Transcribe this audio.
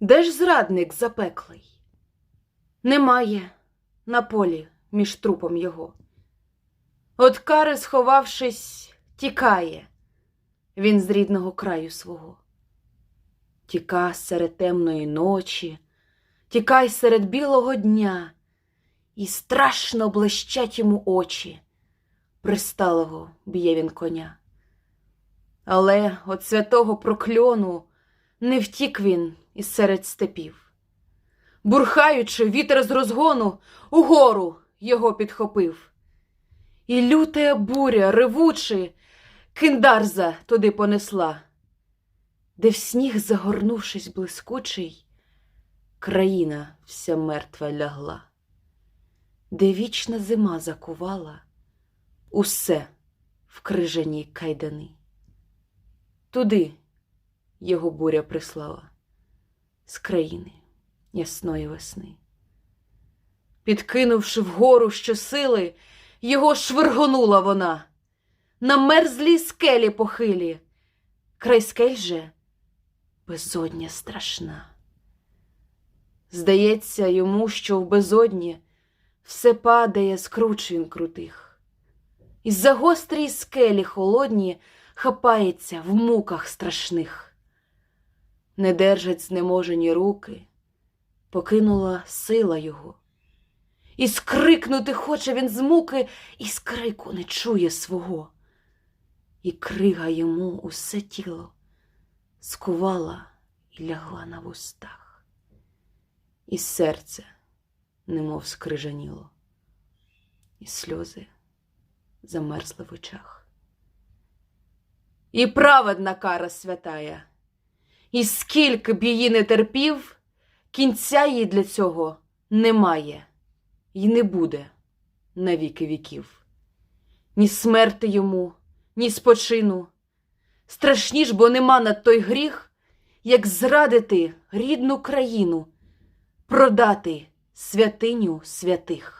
Де ж зрадник запеклий? Немає на полі між трупом його. От кари, сховавшись, тікає він з рідного краю свого. Тіка серед темної ночі, тікай серед білого дня, і страшно блищать йому очі, присталого б'є він коня. Але от святого прокльону не втік він із серед степів. Бурхаючи, вітер з розгону угору його підхопив. І лютая буря, ревучи, киндарза туди понесла, де в сніг, загорнувшись блискучий, країна вся мертва лягла, де вічна зима закувала усе в крижані кайдани. Туди його буря прислала з країни ясної весни. Підкинувши вгору щосили, його швиргонула вона на мерзлій скелі похилі, край скель же безодня страшна. Здається йому, що в безодні все падає з круч він крутих, і за гострій скелі холодні хапається в муках страшних. Не держать знеможені руки, покинула сила його. І скрикнути хоче він з муки, і з крику не чує свого. І крига йому усе тіло скувала і лягла на вустах, і серце немов скрижаніло, і сльози замерзли в очах. І праведна кара святая, і скільки б її не терпів, кінця їй для цього немає й не буде на віки віків. Ні смерти йому, ні спочину. Страшні ж, бо нема над той гріх, як зрадити рідну країну, продати святиню святих.